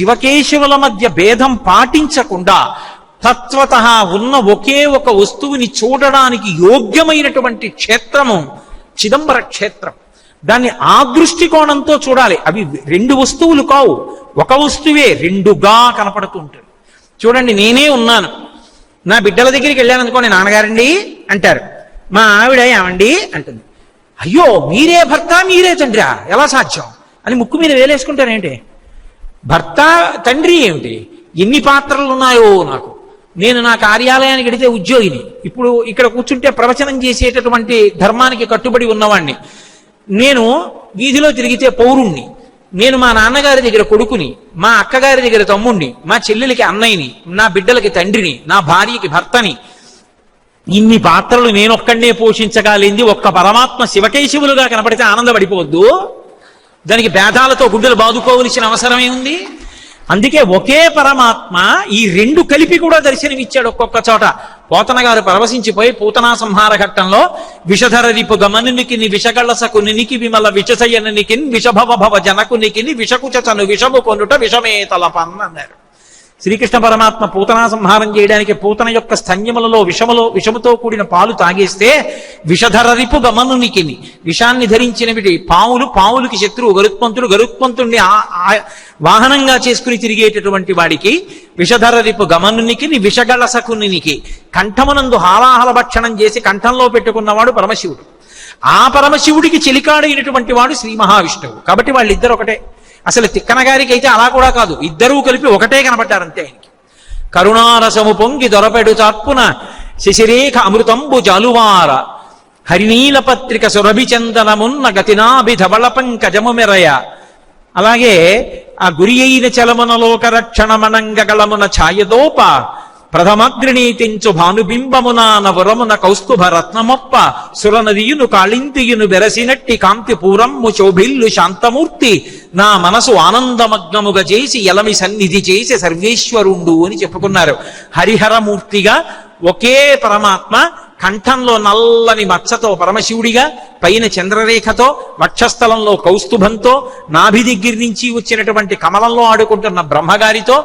శివకేశవుల మధ్య భేదం పాటించకుండా తత్వత ఉన్న ఒకే ఒక వస్తువుని చూడడానికి యోగ్యమైనటువంటి క్షేత్రము చిదంబర క్షేత్రం. దాన్ని ఆ దృష్టికోణంతో చూడాలి. అవి రెండు వస్తువులు కావు. ఒక వస్తువే రెండుగా కనపడుతూ ఉంటుంది. చూడండి నేనే ఉన్నాను. నా బిడ్డల దగ్గరికి వెళ్ళాను అనుకోండి నాన్నగారండి అంటారు. మా ఆవిడ ఏమండి అంటుంది. అయ్యో మీరే భర్త మీరే తండ్రా ఎలా సాధ్యం? అని ముక్కు మీద వేలేసుకుంటారేంటి? భర్త తండ్రి ఏమిటి? ఎన్ని పాత్రలు ఉన్నాయో నాకు. నేను నా కార్యాలయానికి వెడితే ఉద్యోగిని. ఇప్పుడు ఇక్కడ కూర్చుంటే ప్రవచనం చేసేటటువంటి ధర్మానికి కట్టుబడి ఉన్నవాణ్ణి. నేను వీధిలో తిరిగితే పౌరుణ్ణి. నేను మా నాన్నగారి దగ్గర కొడుకుని మా అక్కగారి దగ్గర తమ్ముణ్ణి మా చెల్లెలకి అన్నయ్యని నా బిడ్డలకి తండ్రిని నా భార్యకి భర్తని. ఇన్ని పాత్రలు నేనొక్కడే పోషించగలింది ఒక్క పరమాత్మ శివకేశవులుగా కనపడితే ఆనందపడిపోవద్దు. దానికి భేదాలతో గుడ్డలు బాదుకోవలసిన అవసరమే ఉంది. అందుకే ఒకే పరమాత్మ ఈ రెండు కలిపి కూడా దర్శనమిచ్చాడు ఒక్కొక్క చోట. పోతన గారు పరవశించిపోయి పూతనా సంహార ఘట్టంలో విషధర రిపు గమనునికి విషగళ్ళసకు నినికి విమల విషసయనికి విషభవ భవ జనకునికి విషకుచను విషము కొనుట విషమే తలపన్ అన్నారు శ్రీకృష్ణ పరమాత్మ పూతనా సంహారం చేయడానికి పూతన యొక్క స్థన్యములలో విషములో విషముతో కూడిన పాలు తాగేస్తే విషధర రిపు గమనునికి విషాన్ని ధరించినవిటి పావులు పావులకి శత్రువు గరుత్మంతుడు గరుత్మంతుడిని వాహనంగా చేసుకుని తిరిగేటటువంటి వాడికి విషధరరిపు గమనునికి విషగళసకునికి కంఠమునందు హాలాహల భక్షణం చేసి కంఠంలో పెట్టుకున్నవాడు పరమశివుడు. ఆ పరమశివుడికి చెలికాడైనటువంటి వాడు శ్రీ మహావిష్ణువు. కాబట్టి వాళ్ళిద్దరు ఒకటే అసలు తిక్కన గారికి అయితే అలా కూడా కాదు. ఇద్దరూ కలిపి ఒకటే కనబడ్డారంతే ఆయనకి. కరుణారసము పొంగి దొరపెడు చార్పున శశిరేఖ అమృతంబు జాలువార. హరినీల పత్రిక సురభి చందనమున్న గతినాభి ధవళ పంకజము మెరయ. అలాగే ఆ గురి అయిన లోకరక్షణమనంగ గలమున ఛాయదోప. ప్రథమగ్రిణీతించు భానుబింబమున నవరమున కౌస్తుభ రత్నమొప్ప సురనదియును కాళింతియును బెరసినట్టి కాంతి పూరమ్ము శోభిల్లు శాంతమూర్తి. నా మనసు ఆనందమగ్నముగా చేసి ఎలమి సన్నిధి చేసి సర్వేశ్వరుండు అని చెప్పుకున్నారు. హరిహరమూర్తిగా ఒకే పరమాత్మ కంఠంలో నల్లని మచ్చతో పరమశివుడిగా పైన చంద్రరేఖతో వక్షస్థలంలో కౌస్తుభంతో నాభి దగ్గర నుంచి వచ్చినటువంటి కమలంలో ఆడుకుంటున్న బ్రహ్మగారితో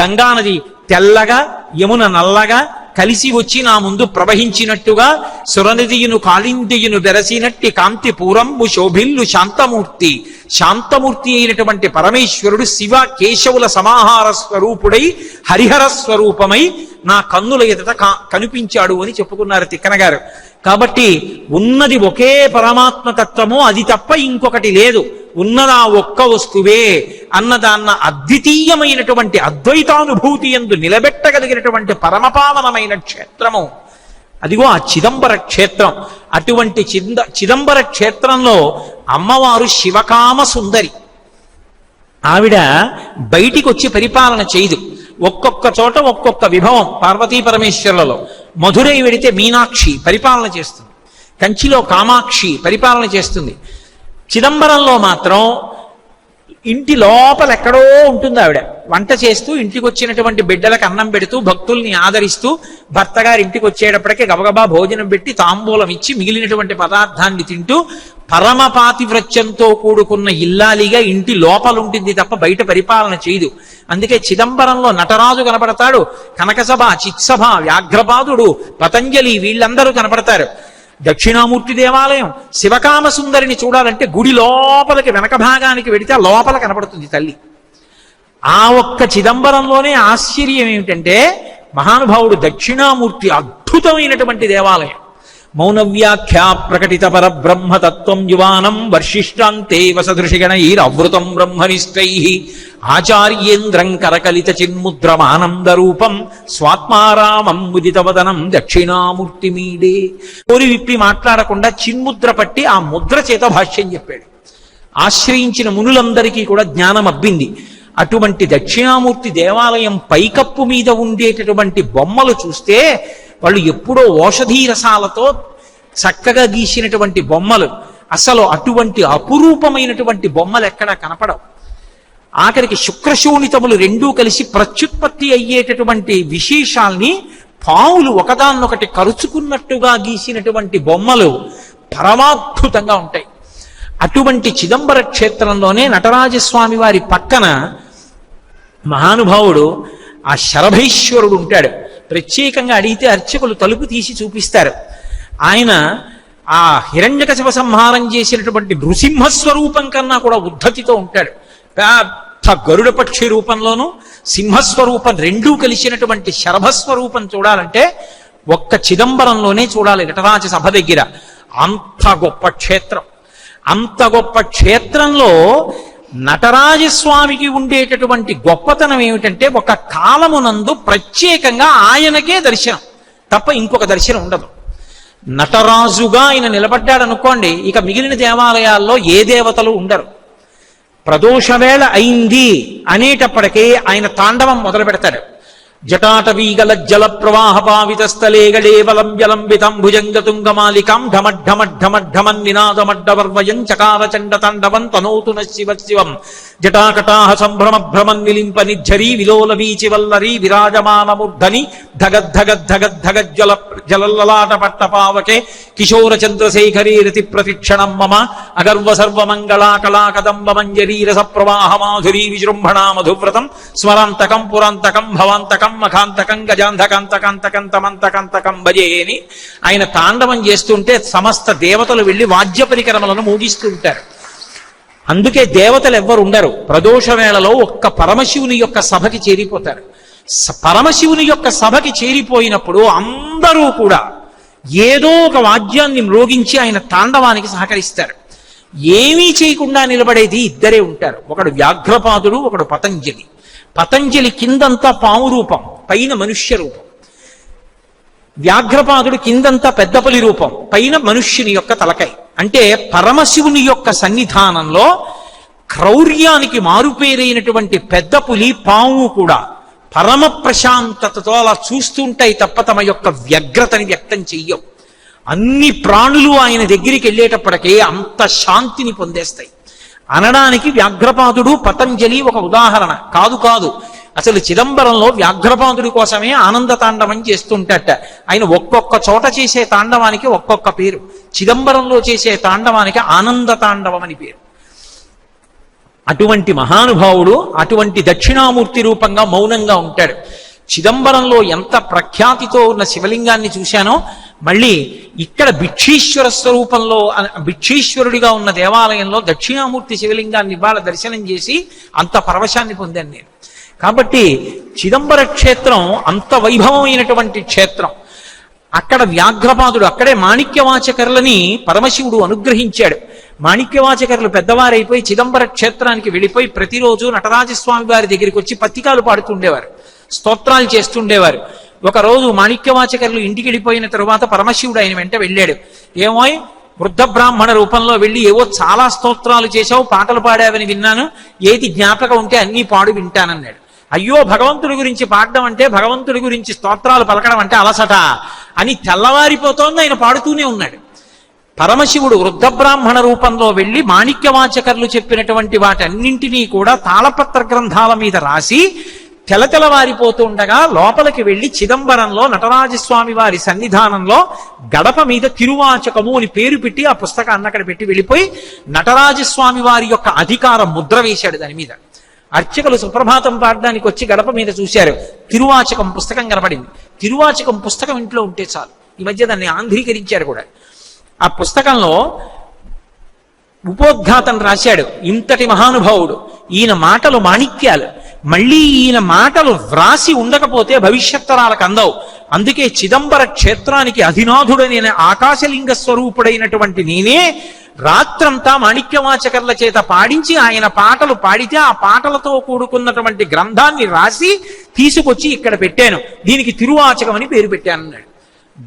గంగానది తెల్లగా యమున నల్లగా కలిసి వచ్చి నా ముందు ప్రవహించినట్టుగా సురనిధియును కాళిందియును బెరసినట్టి కాంతి పూరంబు శోభిల్లు శాంతమూర్తి. శాంతమూర్తి అయినటువంటి పరమేశ్వరుడు శివ కేశవుల సమాహార స్వరూపుడై హరిహర స్వరూపమై నా కన్నుల ఎదుట కనిపించాడు అని చెప్పుకున్నారు తిక్కన గారు. కాబట్టి ఉన్నది ఒకే పరమాత్మ తత్వము అది తప్ప ఇంకొకటి లేదు. ఉన్నదా ఒక్క వస్తువే అన్నదాన్న అద్వితీయమైనటువంటి అద్వైతానుభూతి ఎందు నిలబెట్టగలిగినటువంటి పరమపావనమైన క్షేత్రము. అదిగో ఆ చిదంబర క్షేత్రం. అటువంటి చింద చిదంబర క్షేత్రంలో అమ్మవారు శివకామ సుందరి. ఆవిడ బయటికి వచ్చి పరిపాలన చేయదు. ఒక్కొక్క చోట ఒక్కొక్క విభవం పార్వతీ పరమేశ్వరులలో. మధురై వెడితే మీనాక్షి పరిపాలన చేస్తుంది. కంచిలో కామాక్షి పరిపాలన చేస్తుంది. చిదంబరంలో మాత్రం ఇంటి లోపల ఎక్కడో ఉంటుంది ఆవిడ. వంట చేస్తూ ఇంటికి వచ్చినటువంటి బిడ్డలకు అన్నం పెడుతూ భక్తుల్ని ఆదరిస్తూ భర్త గారి ఇంటికి వచ్చేటప్పటికే గబగబా భోజనం పెట్టి తాంబూలం ఇచ్చి మిగిలినటువంటి పదార్థాన్ని తింటూ పరమ పాతివ్రత్యంతో కూడుకున్న ఇల్లాలిగా ఇంటి లోపల ఉంటుంది తప్ప బయట పరిపాలన చేయదు. అందుకే చిదంబరంలో నటరాజు కనపడతాడు. కనకసభ చిత్సభ వ్యాఘ్రపాదుడు పతంజలి వీళ్ళందరూ కనపడతారు. దక్షిణామూర్తి దేవాలయం శివకామసుందరిని చూడాలంటే గుడి లోపలికి వెనక భాగానికి వెడితే లోపల కనపడుతుంది తల్లి. ఆ ఒక్క చిదంబరంలోనే ఆశ్చర్యం ఏమిటంటే మహానుభావుడు దక్షిణామూర్తి అద్భుతమైనటువంటి దేవాలయం. మౌనవ్యాఖ్యా ప్రకటిత పర బ్రహ్మతత్వం యువానం వర్షిష్టాంతే వసదృషిగణైరవృతం బ్రహ్మనిష్టై. ఆచార్యేంద్రం కరకలిత చిన్ముద్రమానంద రూపం స్వాత్మారామం ముదితవదనం దక్షిణామూర్తి మీడే కోరి విప్పి మాట్లాడకుండా చిన్ముద్ర పట్టి ఆ ముద్ర చేత భాష్యం చెప్పాడు. ఆశ్రయించిన మునులందరికీ కూడా జ్ఞానం అబ్బింది అటువంటి దక్షిణామూర్తి దేవాలయం పైకప్పు మీద ఉండేటటువంటి బొమ్మలు చూస్తే వాళ్ళు ఎప్పుడో ఓషధీ రసాలతో చక్కగా గీసినటువంటి బొమ్మలు. అసలు అటువంటి అపురూపమైనటువంటి బొమ్మలు ఎక్కడా కనపడవు. ఆఖరికి శుక్రశోణితములు రెండూ కలిసి ప్రత్యుత్పత్తి అయ్యేటటువంటి విశేషాల్ని పావులు ఒకదాన్నొకటి కరుచుకున్నట్టుగా గీసినటువంటి బొమ్మలు పరమాద్భుతంగా ఉంటాయి. అటువంటి చిదంబర క్షేత్రంలోనే నటరాజస్వామి వారి పక్కన మహానుభావుడు ఆ శరభైశ్వరుడు ఉంటాడు. ప్రత్యేకంగా అడిగితే అర్చకులు తలుపు తీసి చూపిస్తారు. ఆయన ఆ హిరణ్యకశిప సంహారం చేసినటువంటి నృసింహస్వరూపం కన్నా కూడా ఉద్ధతితో ఉంటాడు. పెద్ద గరుడ పక్షి రూపంలోనూ సింహస్వరూపం రెండూ కలిసినటువంటి శరభస్వరూపం చూడాలంటే ఒక్క చిదంబరంలోనే చూడాలి నటరాజ సభ దగ్గర. అంత గొప్ప క్షేత్రం. అంత గొప్ప క్షేత్రంలో నటరాజస్వామికి ఉండేటటువంటి గొప్పతనం ఏమిటంటే ఒక కాలమునందు ప్రత్యేకంగా ఆయనకే దర్శనం. తప్ప ఇంకొక దర్శనం ఉండదు. నటరాజుగా ఆయన నిలబడ్డాడు అనుకోండి ఇక మిగిలిన దేవాలయాల్లో ఏ దేవతలు ఉండరు. ప్రదోషవేళ అయింది అనేటప్పటికీ ఆయన తాండవం మొదలు పెడతాడు జటాటవీగల జల ప్రవాహ పావిత స్థలే గడేవలం జలంబితం భుజంగతుంగమాలికాం ఢమఢమఢమఢమన్ నినాదమడ్డవర్వయం చకార చండ తాండవం తనోతు శివ శివం జటాకటాహ సంభ్రమ భ్రమన్ నిలింప నిర్ఝరీ విలోల వీచి వల్లరి విరాజమానముర్ధని ధగద్ధగద్ధగద్ధగ జల జలల్లలాట పట్టపావకే కిశోర చంద్రశేఖరీ రతి ప్రతిక్షణం మమ అగర్వ సర్వమంగళా కళా కదంబ మంజరీ రస ప్రవాహ మాధురీ విజృంభణా మధువ్రతం స్మరాంతకం పురాంతకం భవాంతకం మఖాంతకం గజాంధకాంతకాంతకం తమంతకంతకం ఆయన తాండవం చేస్తుంటే సమస్త దేవతలు వెళ్ళి వాద్య పరికరములను మూగిస్తుంటారు అందుకే దేవతలు ఎవ్వరు ఉండరు. ప్రదోష వేళలో ఒక్క పరమశివుని యొక్క సభకి చేరిపోతారు. పరమశివుని యొక్క సభకి చేరిపోయినప్పుడు అందరూ కూడా ఏదో ఒక వాద్యాన్ని మ్రోగించి ఆయన తాండవానికి సహకరిస్తారు. ఏమీ చేయకుండా నిలబడేది ఇద్దరే ఉంటారు. ఒకడు వ్యాఘ్రపాదుడు ఒకడు పతంజలి. పతంజలి కిందంతా పాము రూపం పైన మనుష్య రూపం. వ్యాఘ్రపాదుడు కిందంతా పెద్దపలి రూపం పైన మనుష్యుని యొక్క తలకై. అంటే పరమశివుని యొక్క సన్నిధానంలో క్రౌర్యానికి మారుపేరైనటువంటి పెద్ద పులి పాము కూడా పరమ ప్రశాంతతతో అలా చూస్తుంటాయి తప్ప తమ యొక్క వ్యగ్రతని వ్యక్తం చెయ్యవు. అన్ని ప్రాణులు ఆయన దగ్గరికి వెళ్ళేటప్పటికే అంత శాంతిని పొందేస్తాయి. అనడానికి వ్యాఘ్రపాదుడు పతంజలి ఒక ఉదాహరణ. కాదు కాదు. అసలు చిదంబరంలో వ్యాఘ్రపాదుడి కోసమే ఆనంద తాండవం చేస్తుంటట. ఆయన ఒక్కొక్క చోట చేసే తాండవానికి ఒక్కొక్క పేరు. చిదంబరంలో చేసే తాండవానికి ఆనంద తాండవం అని పేరు. అటువంటి మహానుభావుడు అటువంటి దక్షిణామూర్తి రూపంగా మౌనంగా ఉంటాడు. చిదంబరంలో ఎంత ప్రఖ్యాతితో ఉన్న శివలింగాన్ని చూశానో మళ్ళీ ఇక్కడ భిక్షీశ్వర స్వరూపంలో భిక్షీశ్వరుడిగా ఉన్న దేవాలయంలో దక్షిణామూర్తి శివలింగాన్ని ఇవాళ దర్శనం చేసి అంత పరవశాన్ని పొందాను నేను. కాబట్టి చిదంబర క్షేత్రం అంత వైభవమైనటువంటి క్షేత్రం. అక్కడ వ్యాఘ్రపాదుడు అక్కడే మాణిక్యవాచకర్లని పరమశివుడు అనుగ్రహించాడు. మాణిక్యవాచకర్లు పెద్దవారైపోయి చిదంబర క్షేత్రానికి వెళ్ళిపోయి ప్రతిరోజు నటరాజస్వామి వారి దగ్గరికి వచ్చి పత్రికాలు పాడుతుండేవారు స్తోత్రాలు చేస్తుండేవారు. ఒకరోజు మాణిక్యవాచకర్లు ఇంటికి వెళ్ళిపోయిన తరువాత పరమశివుడు ఆయన వెంట వెళ్ళాడు. ఏమోయ్ వృద్ధ బ్రాహ్మణ రూపంలో వెళ్ళి ఏవో చాలా స్తోత్రాలు చేశావు పాటలు పాడావని విన్నాను. ఏది జ్ఞాపకం ఉంటే అన్నీ పాడు వింటానన్నాడు. అయ్యో భగవంతుడి గురించి పాడడం అంటే భగవంతుడి గురించి స్తోత్రాలు పలకడం అంటే అలసట అని తెల్లవారిపోతోంది ఆయన పాడుతూనే ఉన్నాడు. పరమశివుడు వృద్ధ బ్రాహ్మణ రూపంలో వెళ్ళి మాణిక్యవాచకర్లు చెప్పినటువంటి వాటన్నింటినీ కూడా తాళపత్ర గ్రంథాల మీద రాసి తెలతెలవారిపోతుండగా లోపలికి వెళ్ళి చిదంబరంలో నటరాజస్వామి వారి సన్నిధానంలో గడప మీద తిరువాచకము అని పేరు పెట్టి ఆ పుస్తకాన్ని అక్కడ పెట్టి వెళ్ళిపోయి నటరాజస్వామి వారి యొక్క అధికారం ముద్ర వేశాడు దాని మీద. అర్చకులు సుప్రభాతం పాడడానికి వచ్చి గడప మీద చూశారు. తిరువాచకం పుస్తకం కనపడింది. తిరువాచకం పుస్తకం ఇంట్లో ఉంటే చాలు. ఈ మధ్య దాన్ని ఆంధ్రీకరించారు కూడా. ఆ పుస్తకంలో ఉపోద్ఘాతం రాశాడు. ఇంతటి మహానుభావుడు. ఈయన మాటలు మాణిక్యాలు. మళ్ళీ ఈయన మాటలు వ్రాసి ఉండకపోతే భవిష్యత్తరాలకు అందవు. అందుకే చిదంబర క్షేత్రానికి అధినాథుడైన ఆకాశలింగ స్వరూపుడైనటువంటి నేనే రాత్రంతా మాణిక్యవాచకర్ల చేత పాడించి ఆయన పాటలు పాడితే ఆ పాటలతో కూడుకున్నటువంటి గ్రంథాన్ని రాసి తీసుకొచ్చి ఇక్కడ పెట్టాను. దీనికి తిరువాచకం అని పేరు పెట్టానన్నాడు.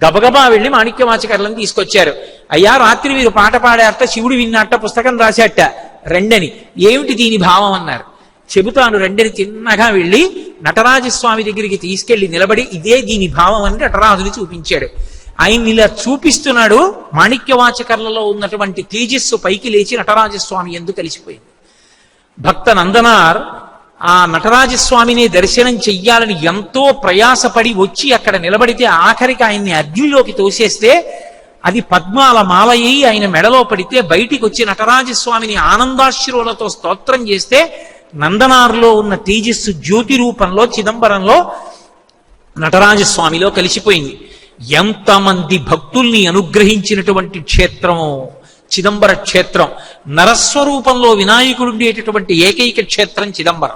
గబగబా వెళ్ళి మాణిక్యవాచకర్లను తీసుకొచ్చారు. అయ్యా రాత్రి మీరు పాట పాడారట శివుడు విన్నట్ట పుస్తకం రాశాట రెండని. ఏమిటి దీని భావం అన్నారు. చెబుతాను రెండిని చిన్నగా వెళ్ళి నటరాజస్వామి దగ్గరికి తీసుకెళ్ళి నిలబడి ఇదే దీని భావం అని నటరాజుని చూపించాడు. ఆయన ఇలా చూపిస్తున్నాడు మాణిక్యవాచకర్లలో ఉన్నటువంటి తేజస్సు పైకి లేచి నటరాజస్వామి ఎందుకు కలిసిపోయింది. భక్త నందనార్ ఆ నటరాజస్వామిని దర్శనం చెయ్యాలని ఎంతో ప్రయాసపడి వచ్చి అక్కడ నిలబడితే ఆఖరికి ఆయన్ని అగ్నిలోకి తోసేస్తే అది పద్మాల మాలయ్యి ఆయన మెడలో పడితే బయటికి వచ్చి నటరాజస్వామిని ఆనందాశ్రువులతో స్తోత్రం చేస్తే నందనారులో ఉన్న తేజస్సు జ్యోతి రూపంలో చిదంబరంలో నటరాజస్వామిలో కలిసిపోయింది. ఎంతమంది భక్తుల్ని అనుగ్రహించినటువంటి క్షేత్రం చిదంబర క్షేత్రం. నరస్వరూపంలో వినాయకుడు ఉండేటటువంటి ఏకైక క్షేత్రం చిదంబరం.